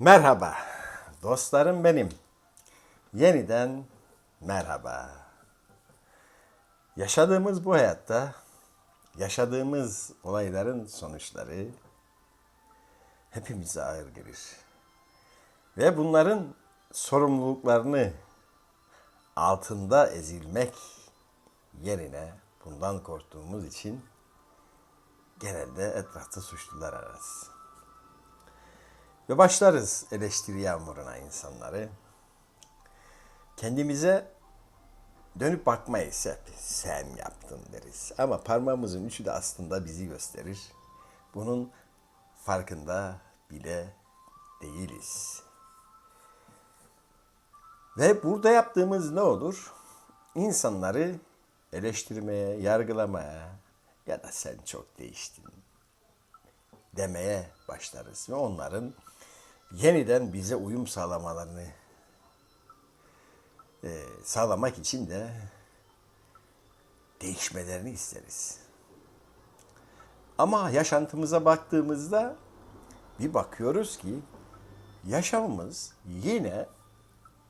Merhaba dostlarım benim. Yeniden merhaba. Yaşadığımız bu hayatta yaşadığımız olayların sonuçları hepimize ağır gelir. Ve bunların sorumluluklarını altında ezilmek yerine bundan korktuğumuz için genelde etrafta suçlular ararız. Ve başlarız eleştiri yağmuruna insanları. Kendimize dönüp bakmayız hep. Sen yaptın deriz. Ama parmağımızın üçü de aslında bizi gösterir. Bunun farkında bile değiliz. Ve burada yaptığımız ne olur? İnsanları eleştirmeye, yargılamaya ya da sen çok değiştin demeye başlarız ve onların yeniden bize uyum sağlamalarını e, sağlamak için de değişmelerini isteriz. Ama yaşantımıza baktığımızda bir bakıyoruz ki yaşamımız yine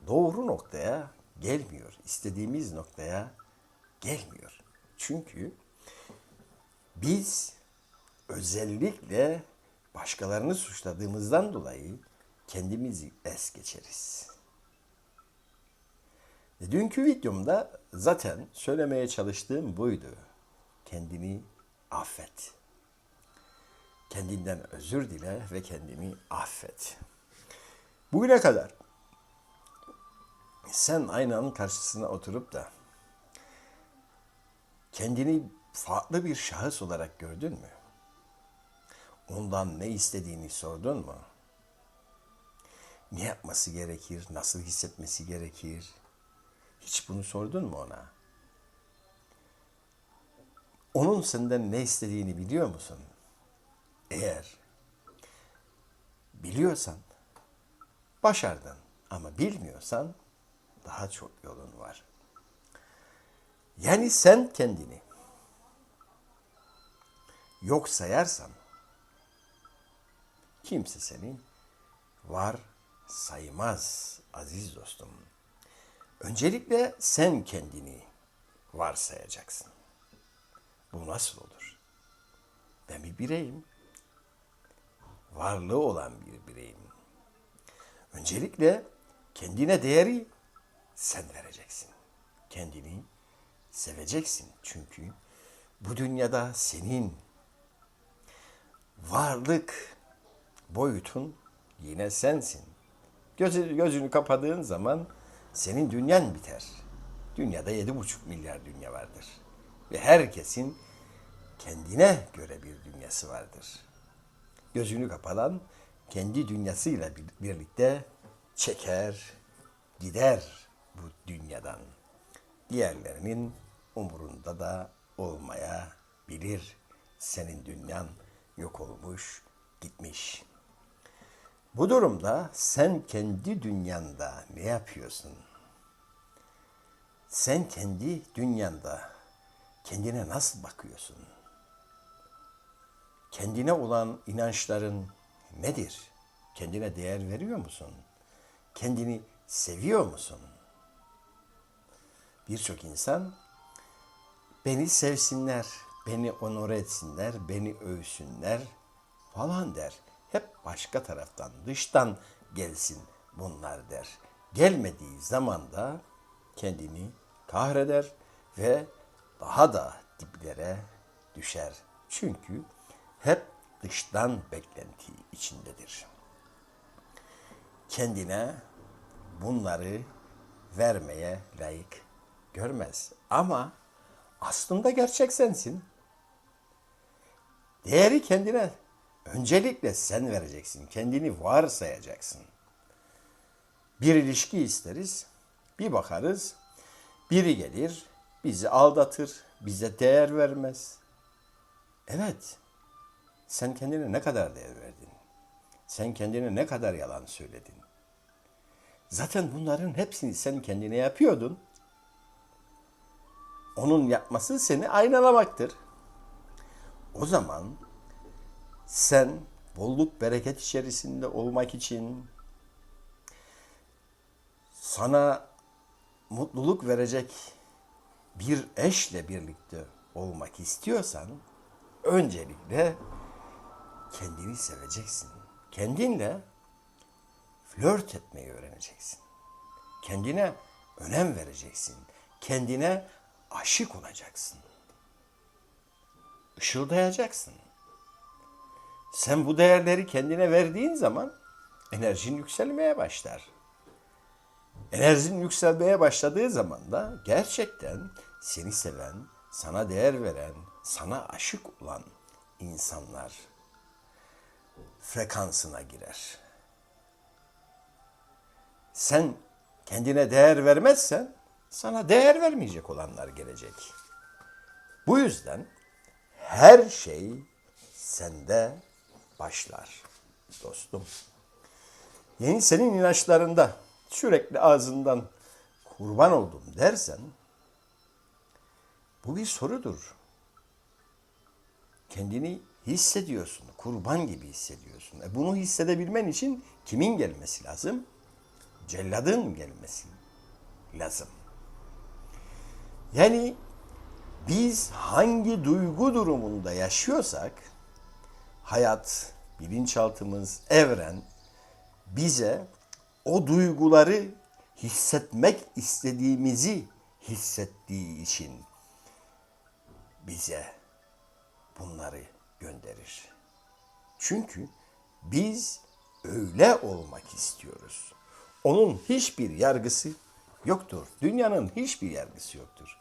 doğru noktaya gelmiyor. İstediğimiz noktaya gelmiyor. Çünkü biz özellikle başkalarını suçladığımızdan dolayı kendimizi es geçeriz. Dünkü videomda zaten söylemeye çalıştığım buydu. Kendini affet. Kendinden özür dile ve kendini affet. Bugüne kadar sen aynanın karşısına oturup da kendini farklı bir şahıs olarak gördün mü? Ondan ne istediğini sordun mu? Ne yapması gerekir? Nasıl hissetmesi gerekir? Hiç bunu sordun mu ona? Onun senden ne istediğini biliyor musun? Eğer biliyorsan başardın ama bilmiyorsan daha çok yolun var. Yani sen kendini yok sayarsan kimse seni var saymaz aziz dostum. Öncelikle sen kendini varsayacaksın. Bu nasıl olur? Ben bir bireyim. Varlığı olan bir bireyim. Öncelikle kendine değeri sen vereceksin. Kendini seveceksin. Çünkü bu dünyada senin varlık boyutun yine sensin. Gözü, gözünü kapadığın zaman senin dünyan biter. Dünyada yedi buçuk milyar dünya vardır. Ve herkesin kendine göre bir dünyası vardır. Gözünü kapadan kendi dünyasıyla bir- birlikte çeker, gider bu dünyadan. Diğerlerinin umurunda da olmayabilir. Senin dünyan yok olmuş, gitmiş. Bu durumda sen kendi dünyanda ne yapıyorsun? Sen kendi dünyanda kendine nasıl bakıyorsun? Kendine olan inançların nedir? Kendine değer veriyor musun? Kendini seviyor musun? Birçok insan beni sevsinler, beni onore etsinler, beni övsünler falan der. Hep başka taraftan, dıştan gelsin bunlar der. Gelmediği zaman da kendini kahreder ve daha da diplere düşer. Çünkü hep dıştan beklenti içindedir. Kendine bunları vermeye layık görmez. Ama aslında gerçek sensin. Değeri kendine öncelikle sen vereceksin. Kendini var sayacaksın. Bir ilişki isteriz. Bir bakarız. Biri gelir, bizi aldatır, bize değer vermez. Evet. Sen kendine ne kadar değer verdin? Sen kendine ne kadar yalan söyledin? Zaten bunların hepsini sen kendine yapıyordun. Onun yapması seni aynalamaktır. O zaman sen bolluk bereket içerisinde olmak için sana mutluluk verecek bir eşle birlikte olmak istiyorsan öncelikle kendini seveceksin. Kendinle flört etmeyi öğreneceksin. Kendine önem vereceksin. Kendine aşık olacaksın. Işıldayacaksın. Sen bu değerleri kendine verdiğin zaman enerjin yükselmeye başlar. Enerjin yükselmeye başladığı zaman da gerçekten seni seven, sana değer veren, sana aşık olan insanlar frekansına girer. Sen kendine değer vermezsen sana değer vermeyecek olanlar gelecek. Bu yüzden her şey sende başlar dostum. Yeni senin inançlarında sürekli ağzından kurban oldum dersen bu bir sorudur. Kendini hissediyorsun, kurban gibi hissediyorsun. E bunu hissedebilmen için kimin gelmesi lazım? Celladın gelmesi lazım. Yani biz hangi duygu durumunda yaşıyorsak hayat, bilinçaltımız, evren bize o duyguları hissetmek istediğimizi hissettiği için bize bunları gönderir. Çünkü biz öyle olmak istiyoruz. Onun hiçbir yargısı yoktur. Dünyanın hiçbir yargısı yoktur.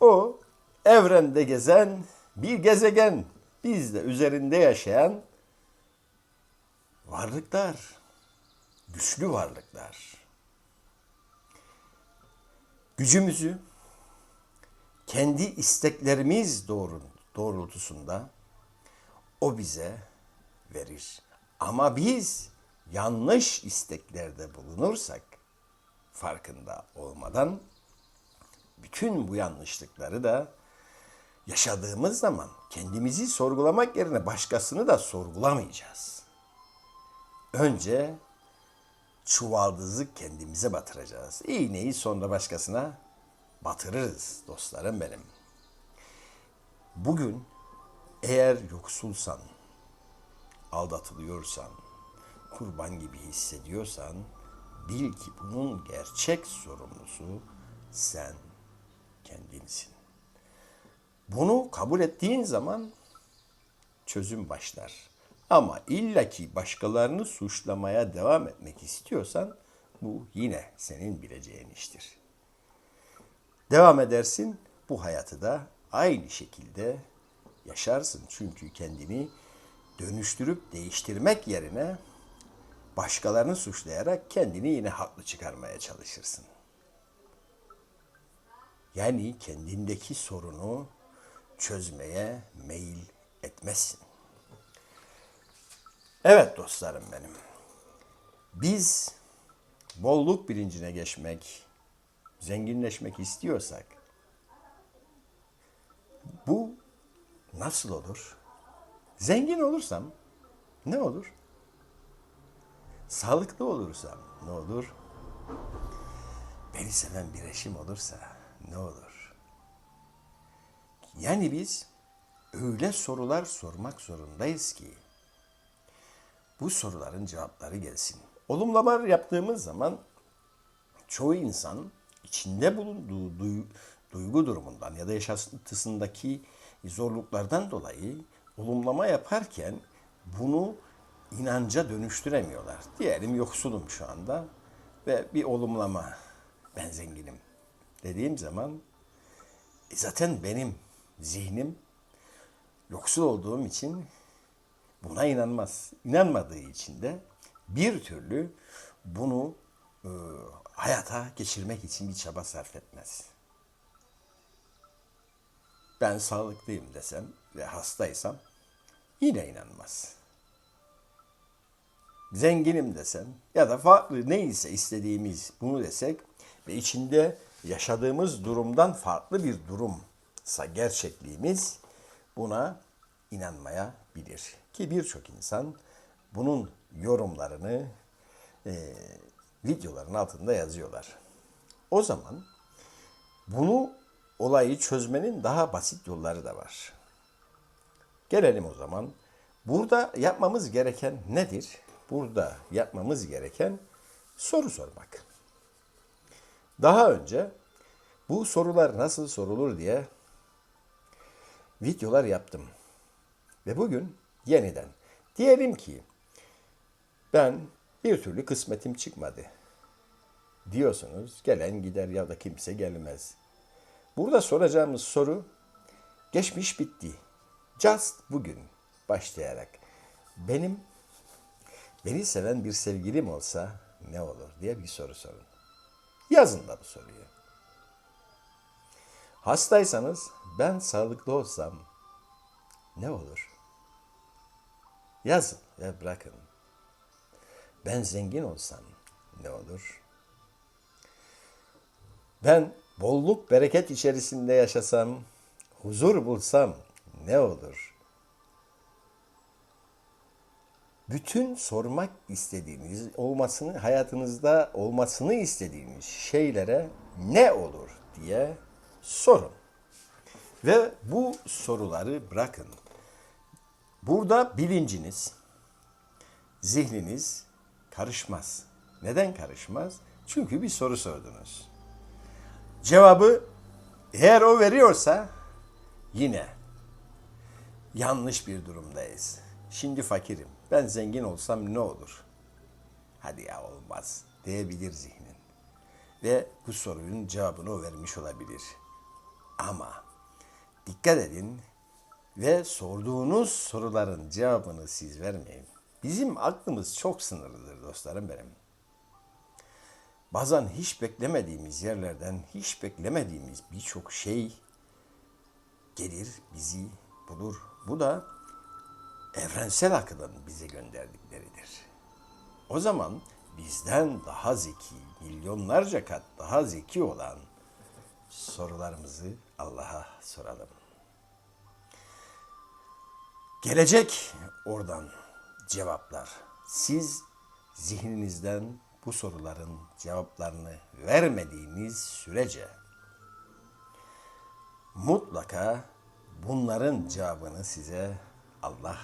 O evrende gezen bir gezegen, biz de üzerinde yaşayan varlıklar, güçlü varlıklar. Gücümüzü kendi isteklerimiz doğru, doğrultusunda o bize verir. Ama biz yanlış isteklerde bulunursak farkında olmadan bütün bu yanlışlıkları da yaşadığımız zaman kendimizi sorgulamak yerine başkasını da sorgulamayacağız. Önce çuvaldızı kendimize batıracağız. İğneyi sonra başkasına batırırız dostlarım benim. Bugün eğer yoksulsan, aldatılıyorsan, kurban gibi hissediyorsan bil ki bunun gerçek sorumlusu sen kendinsin. Bunu kabul ettiğin zaman çözüm başlar. Ama illaki başkalarını suçlamaya devam etmek istiyorsan bu yine senin bileceğin iştir. Devam edersin bu hayatı da aynı şekilde yaşarsın. Çünkü kendini dönüştürüp değiştirmek yerine başkalarını suçlayarak kendini yine haklı çıkarmaya çalışırsın. Yani kendindeki sorunu çözmeye meyil etmezsin. Evet dostlarım benim. Biz bolluk bilincine geçmek, zenginleşmek istiyorsak bu nasıl olur? Zengin olursam ne olur? Sağlıklı olursam ne olur? Beni seven bir eşim olursa ne olur? Yani biz öyle sorular sormak zorundayız ki bu soruların cevapları gelsin. Olumlama yaptığımız zaman çoğu insan içinde bulunduğu duy- duygu durumundan ya da yaşantısındaki zorluklardan dolayı olumlama yaparken bunu inanca dönüştüremiyorlar. Diyelim yoksulum şu anda ve bir olumlama ben zenginim dediğim zaman e zaten benim zihnim yoksul olduğum için buna inanmaz. İnanmadığı için de bir türlü bunu e, hayata geçirmek için bir çaba sarf etmez. Ben sağlıklıyım desem ve hastaysam yine inanmaz. Zenginim desem ya da farklı neyse istediğimiz bunu desek ve içinde yaşadığımız durumdan farklı bir durumsa gerçekliğimiz buna inanmayabilir. Ki birçok insan bunun yorumlarını e, videoların altında yazıyorlar. O zaman bunu olayı çözmenin daha basit yolları da var. Gelelim o zaman. Burada yapmamız gereken nedir? Burada yapmamız gereken soru sormak. Daha önce bu sorular nasıl sorulur diye videolar yaptım. Ve bugün yeniden diyelim ki ben bir türlü kısmetim çıkmadı diyorsunuz. Gelen gider ya da kimse gelmez. Burada soracağımız soru geçmiş bitti. Just bugün başlayarak benim beni seven bir sevgilim olsa ne olur diye bir soru sorun. Yazın da bu soruyu. Hastaysanız ben sağlıklı olsam ne olur? Yazın ve bırakın. Ben zengin olsam ne olur? Ben bolluk bereket içerisinde yaşasam, huzur bulsam ne olur? Bütün sormak istediğiniz, olmasını hayatınızda olmasını istediğiniz şeylere ne olur diye sorun. Ve bu soruları bırakın. Burada bilinciniz, zihniniz karışmaz. Neden karışmaz? Çünkü bir soru sordunuz. Cevabı eğer o veriyorsa yine yanlış bir durumdayız. Şimdi fakirim. Ben zengin olsam ne olur? Hadi ya olmaz diyebilir zihnin. Ve bu sorunun cevabını o vermiş olabilir. Ama dikkat edin ve sorduğunuz soruların cevabını siz vermeyin. Bizim aklımız çok sınırlıdır dostlarım benim. Bazen hiç beklemediğimiz yerlerden hiç beklemediğimiz birçok şey gelir bizi bulur. Bu da evrensel akılın bize gönderdikleridir. O zaman bizden daha zeki, milyonlarca kat daha zeki olan sorularımızı Allah'a soralım. Gelecek oradan cevaplar. Siz zihninizden bu soruların cevaplarını vermediğiniz sürece mutlaka bunların cevabını size Allah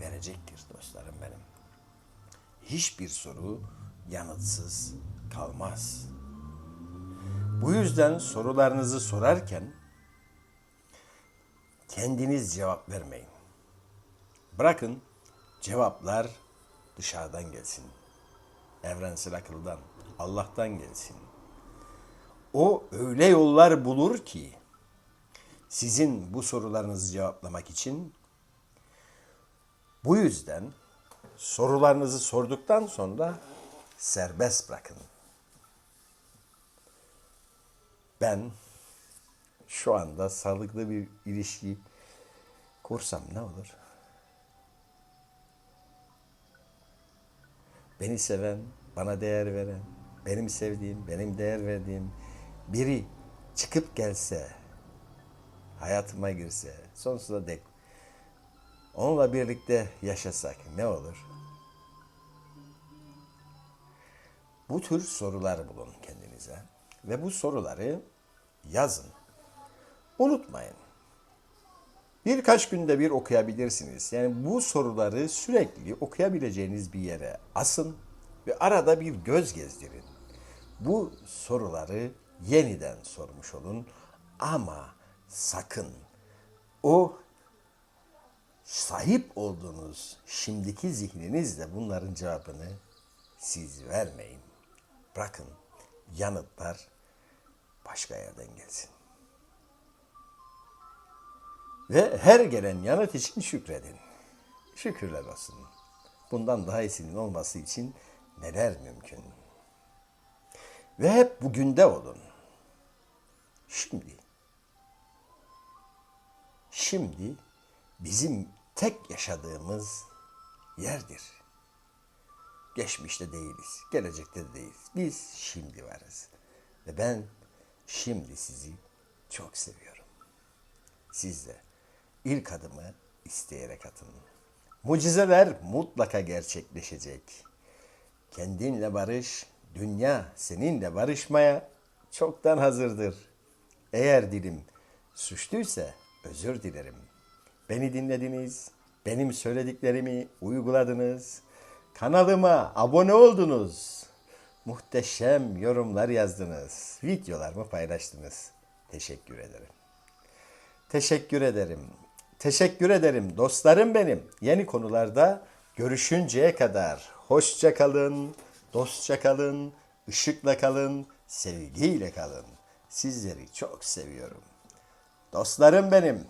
verecektir dostlarım benim. Hiçbir soru yanıtsız kalmaz. Bu yüzden sorularınızı sorarken kendiniz cevap vermeyin. Bırakın cevaplar dışarıdan gelsin. Evrensel akıldan, Allah'tan gelsin. O öyle yollar bulur ki sizin bu sorularınızı cevaplamak için bu yüzden sorularınızı sorduktan sonra serbest bırakın. Ben şu anda sağlıklı bir ilişki kursam ne olur? Beni seven, bana değer veren, benim sevdiğim, benim değer verdiğim biri çıkıp gelse, hayatıma girse, sonsuza dek onunla birlikte yaşasak ne olur? Bu tür sorular bulun kendinize ve bu soruları yazın. Unutmayın. Birkaç günde bir okuyabilirsiniz. Yani bu soruları sürekli okuyabileceğiniz bir yere asın ve arada bir göz gezdirin. Bu soruları yeniden sormuş olun ama sakın o sahip olduğunuz şimdiki zihninizle bunların cevabını siz vermeyin. Bırakın yanıtlar başka yerden gelsin. Ve her gelen yanıt için şükredin. Şükürler olsun. Bundan daha iyisinin olması için neler mümkün? Ve hep bugünde olun. Şimdi. Şimdi bizim tek yaşadığımız yerdir. Geçmişte değiliz, gelecekte de değiliz. Biz şimdi varız. Ve ben şimdi sizi çok seviyorum. Siz de ilk adımı isteyerek atın. Mucizeler mutlaka gerçekleşecek. Kendinle barış, dünya seninle barışmaya çoktan hazırdır. Eğer dilim suçluysa özür dilerim. Beni dinlediniz, benim söylediklerimi uyguladınız. Kanalıma abone oldunuz. Muhteşem yorumlar yazdınız. Videolarımı paylaştınız. Teşekkür ederim. Teşekkür ederim. Teşekkür ederim dostlarım benim. Yeni konularda görüşünceye kadar hoşça kalın, dostça kalın, ışıkla kalın, sevgiyle kalın. Sizleri çok seviyorum. Dostlarım benim.